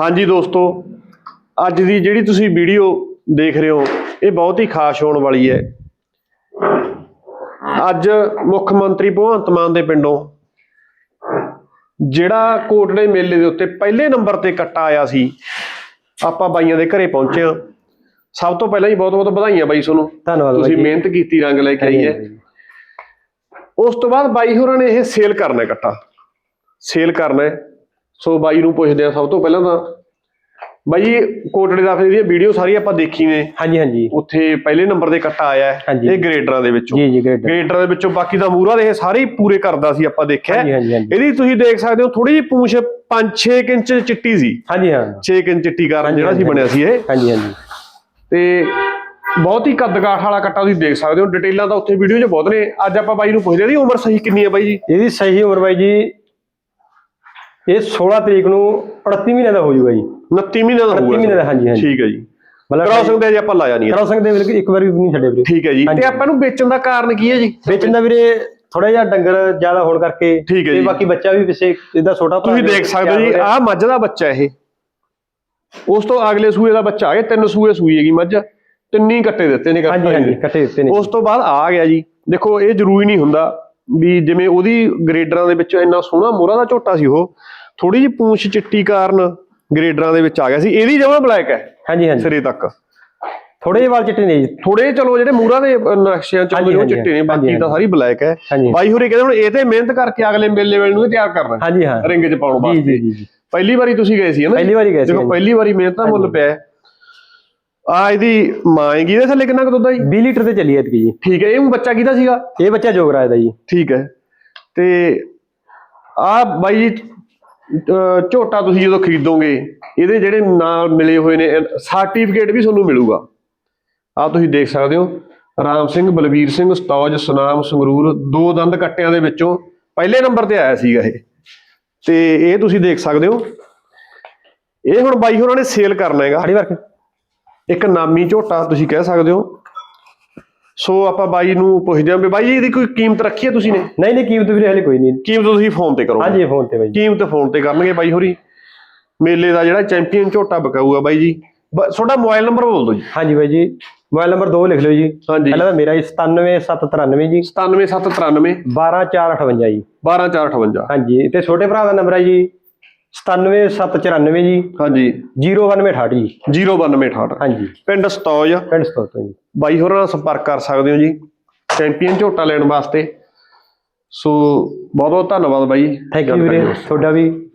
ਹਾਂਜੀ ਦੋਸਤੋ ਅੱਜ ਦੀ ਜਿਹੜੀ ਤੁਸੀਂ ਵੀਡੀਓ ਦੇਖ ਰਹੇ ਹੋ ਇਹ ਬਹੁਤ ਹੀ ਖਾਸ ਹੋਣ ਵਾਲੀ ਹੈ। ਅੱਜ ਮੁੱਖ ਮੰਤਰੀ ਭਗਵੰਤ ਮਾਨ ਦੇ ਪਿੰਡੋਂ ਜਿਹੜਾ ਕੋਟੜੇ ਮੇਲੇ ਦੇ ਉੱਤੇ ਪਹਿਲੇ ਨੰਬਰ ਤੇ ਕੱਟਾ ਆਇਆ ਸੀ ਆਪਾਂ ਬਾਈਆਂ ਦੇ ਘਰੇ ਪਹੁੰਚੇ ਹਾਂ। ਸਭ ਤੋਂ ਪਹਿਲਾਂ ਹੀ ਬਹੁਤ ਬਹੁਤ ਵਧਾਈਆਂ ਬਾਈ ਤੁਹਾਨੂੰ। ਧੰਨਵਾਦ ਤੁਸੀਂ। ਮਿਹਨਤ ਕੀਤੀ ਰੰਗ ਲੈ ਕੇ ਆਈ ਹੈ। ਉਸ ਤੋਂ ਬਾਅਦ ਬਾਈ ਹੋਰਾਂ ਨੇ ਇਹ ਸੇਲ ਕਰਨਾ ਕੱਟਾ। ਸੇਲ ਕਰਨਾ ਸੋ ਬਾਈ ਨੂੰ ਪੁੱਛਦੇ ਆ ਸਭ ਤੋਂ ਪਹਿਲਾਂ ਤਾਂ ਬਾਈ ਕੋਟੜੇ ਦਾ ਫਿਰ ਵੀਡੀਓ ਸਾਰੀ ਆਪਾਂ ਦੇਖੀ ਨੇ। ਹਾਂਜੀ ਹਾਂਜੀ। ਉੱਥੇ ਪਹਿਲੇ ਨੰਬਰ ਤੇ ਕੱਟਾ ਆਇਆ ਹੈ। ਇਹ ਗ੍ਰੇਡਰਾਂ ਦੇ ਵਿੱਚੋਂ। ਜੀ ਜੀ ਗ੍ਰੇਟ ਗ੍ਰੇਡਰਾਂ ਦੇ ਵਿੱਚੋਂ ਬਾਕੀ ਦਾ ਮੂਰਾ ਦੇ ਇਹ ਸਾਰੇ ਪੂਰੇ ਕਰਦਾ ਸੀ ਆਪਾਂ ਦੇਖਿਆ ਇਹਦੀ ਤੁਸੀਂ ਦੇਖ ਸਕਦੇ ਹੋ ਥੋੜੀ ਜਿਹੀ ਪੂੰਛ 5-6 ਇੰਚ ਚਿੱਟੀ ਸੀ। ਹਾਂਜੀ ਹਾਂ। 6 ਇੰਚ ਚਿੱਟੀ ਕਾਰਨ ਜਿਹੜਾ ਸੀ ਬਣਿਆ ਸੀ ਇਹ। ਹਾਂਜੀ ਹਾਂਜੀ। ਤੇ ਬਹੁਤ ਹੀ ਕੱਦਗਾਠ ਵਾਲਾ ਕੱਟਾ ਤੁਸੀਂ ਦੇਖ ਸਕਦੇ ਹੋ। ਡਿਟੇਲਾਂ ਤਾਂ ਉੱਥੇ ਵੀਡੀਓ 'ਚ ਬਹੁਤ ਨੇ। ਅੱਜ ਆਪਾਂ ਬਾਈ ਨੂੰ ਪੁੱਛਦੇ ਹਾਂ ਦੀ ਉਮਰ ਸਹੀ ਕਿੰਨੀ ਹੈ ਬਾਈ ਜੀ? ਇਹਦੀ ਸਹੀ ਉਮਰ ਬਾਈ ਜੀ ਇਹ 16 ਤਰੀਕ ਨੂੰ 38 ਮਹੀਨੇ ਦਾ ਹੋ ਜਾਊਗਾ ਜੀ। 29 ਮਹੀਨੇ ਦਾ 38 ਹੋਊਗਾ ਮਹੀਨੇ ਦਾ ਹਾਂਜੀ ਹਾਂਜੀ। ਠੀਕ ਹੈ ਜੀ। ਮਤਲਬ ਕ੍ਰਾਸਿੰਗ ਦੇ ਜੇ ਆਪਾਂ ਲਾਇਆ ਨਹੀਂ ਹੈ। ਕਰਾਉ ਸਕਦੇ ਬਿਲਕੁਲ ਇੱਕ ਵਾਰ ਵੀ ਨਹੀਂ ਛੱਡੇ ਵੀਰੇ। ਠੀਕ ਹੈ ਜੀ। ਤੇ ਆਪਾਂ ਨੂੰ ਵੇਚਣ ਦਾ ਕਾਰਨ ਕੀ ਹੈ ਜੀ? ਵੇਚਣ ਦਾ ਵੀਰੇ ਥੋੜਾ ਜਿਹਾ ਡੰਗਰ ਜ਼ਿਆਦਾ ਹੋਣ ਕਰਕੇ ਤੇ। ਬਾਕੀ ਬੱਚਾ ਵੀ ਪਿੱਛੇ ਇਹਦਾ ਛੋਟਾ ਤੁਸੀਂ ਦੇਖ ਸਕਦੇ ਹੋ ਜੀ। ਆਹ ਮੱਝ ਦਾ ਬੱਚਾ ਇਹ। ਉਸ ਤੋਂ ਅਗਲੇ ਸੂਏ ਦਾ ਬੱਚਾ ਆ ਗਿਆ ਤਿੰਨ ਸੂਏ ਸੂਈ ਹੈਗੀ ਮੱਝ। ਤਿੰਨੀ ਕੱਟੇ ਦਿੱਤੇ ਨੇ ਹਾਂਜੀ। ਹਾਂਜੀ ਕੱਟੇ ਦਿੱਤੇ ਨੇ। ਉਸ ਤੋਂ ਬਾਅਦ ਆ ਗਿਆ ਜੀ। ਦੇਖੋ ਇਹ ਜ਼ਰੂਰੀ ਨਹੀਂ ਹੁੰਦਾ ਵੀ ਜਿਵੇਂ ਉਹਦੀ ਗ੍ਰੇਡਰਾਂ ਦੇ ਵਿੱਚ ਇੰਨਾ ਸੋਹਣਾ ਮੋਹਰਾ ਦਾ ਝੋਟਾ ਸੀ ਉਹ ਥੋੜੀ ਜਿਹੀ ਪੂੰਛ ਚਿੱਟੀ ਕਾਰਨ ਗ੍ਰੇਡਰਾਂ ਦੇ ਵਿੱਚ ਆ ਗਿਆ ਸੀ। ਇਹਦੀ ਜਮਾ ਬਲੈਕ ਹੈ ਹਾਂਜੀ ਹਾਂਜੀ। ਸਿਰੇ ਤੱਕ। ਥੋੜੇ ਜਿਹੇ ਵਾਲ ਚਿੱਟੇ ਨੇ ਜੀ। ਥੋੜੇ ਚਲੋ ਜਿਹੜੇ ਮੂਹਰਾਂ ਦੇ ਨਕਸ਼ਿਆਂ ਚ ਉਹ ਚਿੱਟੇ ਨੇ ਬਾਕੀ ਤਾਂ। ਸਾਰੀ ਬਲੈਕ ਹੈ। ਬਾਈ ਹੋਰੇ ਕਹਿੰਦੇ ਹੁਣ ਇਹ ਤੇ ਮਿਹਨਤ ਕਰਕੇ ਅਗਲੇ ਮੇਲੇ ਵੇਲੇ ਨੂੰ ਤਿਆਰ ਕਰਨਾ ਹਾਂਜੀ ਹਾਂ। ਰਿੰਗ 'ਚ ਪਾਉਣ ਵਾਸਤੇ। ਜੀ ਜੀ ਜੀ। ਪਹਿਲੀ ਵਾਰੀ ਤੁਸੀਂ ਗਏ ਸੀ ਹਨਾ ਪਹਿਲੀ ਵਾਰੀ ਗਏ ਸੀ ਦੇਖੋ ਪਹਿਲੀ ਵਾਰੀ ਮਿਹਨਤ ਦਾ ਮੁੱਲ ਪਿਆ ਆ ਇਹਦੀ ਮਾਂ ਹੈਗੀ ਇਹਦੇ ਥੱਲੇ ਕਿੰਨਾ ਕੁ ਦੁੱਧ ਆ ਜੀ? 20 ਲੀਟਰ ਤੇ ਚੱਲੀ ਐਤਕੀ ਜੀ। ਠੀਕ ਹੈ ਇਹ ਬੱਚਾ ਕਿਹਦਾ ਸੀਗਾ? ਇਹ ਬੱਚਾ ਜੋਗਰਾਜ ਦਾ ਜੀ। ਠੀਕ ਹੈ। ਤੇ ਆ ਬਾਈ ਜੀ, ਝੋਟਾ ਤੁਸੀਂ ਜਦੋਂ ਖਰੀਦੋਗੇ ਇਹਦੇ ਜਿਹੜੇ ਨਾਲ ਮਿਲੇ ਹੋਏ ਨੇ ਸਰਟੀਫਿਕੇਟ ਵੀ ਤੁਹਾਨੂੰ ਮਿਲੂਗਾ। ਆ ਤੁਸੀਂ ਦੇਖ ਸਕਦੇ ਹੋ ਰਾਮ ਸਿੰਘ ਬਲਵੀਰ ਸਿੰਘ ਸਤੌਜ ਸੁਨਾਮ ਸੰਗਰੂਰ ਦੋ ਦੰਦ ਕੱਟਿਆਂ ਦੇ ਵਿੱਚੋਂ ਪਹਿਲੇ ਨੰਬਰ ਤੇ ਆਇਆ ਸੀਗਾ ਇਹ। ਤੇ ਇਹ ਤੁਸੀਂ ਦੇਖ ਸਕਦੇ ਹੋ ਇਹ ਹੁਣ ਬਾਈ ਹੋਰਾਂ ਨੇ ਸੇਲ ਕਰਨਾ ਹੈਗਾ। ਖੜੀ ਵਰਕ ਇੱਕ ਨਾਮੀ ਝੋਟਾ ਤੁਸੀਂ ਕਹਿ ਸਕਦੇ ਹੋ ਸੋ ਆਪਾਂ ਬਾਈ ਨੂੰ ਪੁੱਛਦੇ ਹਾਂ ਵੀ ਬਾਈ ਇਹਦੀ ਕੋਈ ਕੀਮਤ ਰੱਖੀ ਹੈ ਤੁਸੀਂ ਨੇ? ਨਹੀਂ ਨਹੀਂ ਕੀਮਤ ਵੀਰੇ ਹਲੇ ਕੋਈ ਨਹੀਂ। ਕੀਮਤ ਤੁਸੀਂ ਫੋਨ ਤੇ ਕਰੋ ਹਾਂਜੀ ਫੋਨ ਤੇ ਬਾਈ ਜੀ। ਕੀਮਤ ਫੋਨ ਤੇ ਕਰਨਗੇ ਬਾਈ ਹੋਰੀ। ਮੇਲੇ ਦਾ ਜਿਹੜਾ ਚੈਂਪੀਅਨ ਝੋਟਾ ਵਿਕਾਊਗਾ ਬਾਈ ਜੀ। ਤੁਹਾਡਾ ਮੋਬਾਈਲ ਨੰਬਰ ਬੋਲ ਦਿਓ ਜੀ। ਹਾਂਜੀ ਬਾਈ ਜੀ ਮੋਬਾਈਲ ਨੰਬਰ 2 ਲਿਖ ਲਿਓ ਜੀ। ਹਾਂਜੀ। ਪਹਿਲਾਂ ਮੇਰਾ ਜੀ 97793 ਜੀ। 97793 12458 ਜੀ। 12458 ਹਾਂਜੀ ਤੇ ਛੋਟੇ ਭਰਾ ਦਾ ਨੰਬਰ ਹੈ ਜੀ 97794 ਜੀ। ਹਾਂਜੀ। 09268 ਜੀ। 09268 ਹਾਂਜੀ। ਪਿੰਡ ਸਤੌਜ ਪਿੰਡ ਸਤੋਤ ਤੋਂ ਜੀ। ਬਾਈ ਹੋਰਾਂ ਨਾਲ ਸੰਪਰਕ ਕਰ ਸਕਦੇ ਹੋ ਜੀ। ਚੈਂਪੀਅਨ ਝੋਟਾ ਲੈਣ ਵਾਸਤੇ। ਸੋ ਬਹੁਤ ਬਹੁਤ ਧੰਨਵਾਦ ਬਾਈ। ਥੈਂਕ ਯੂ ਵੀਰੇ। ਤੁਹਾਡਾ ਵੀ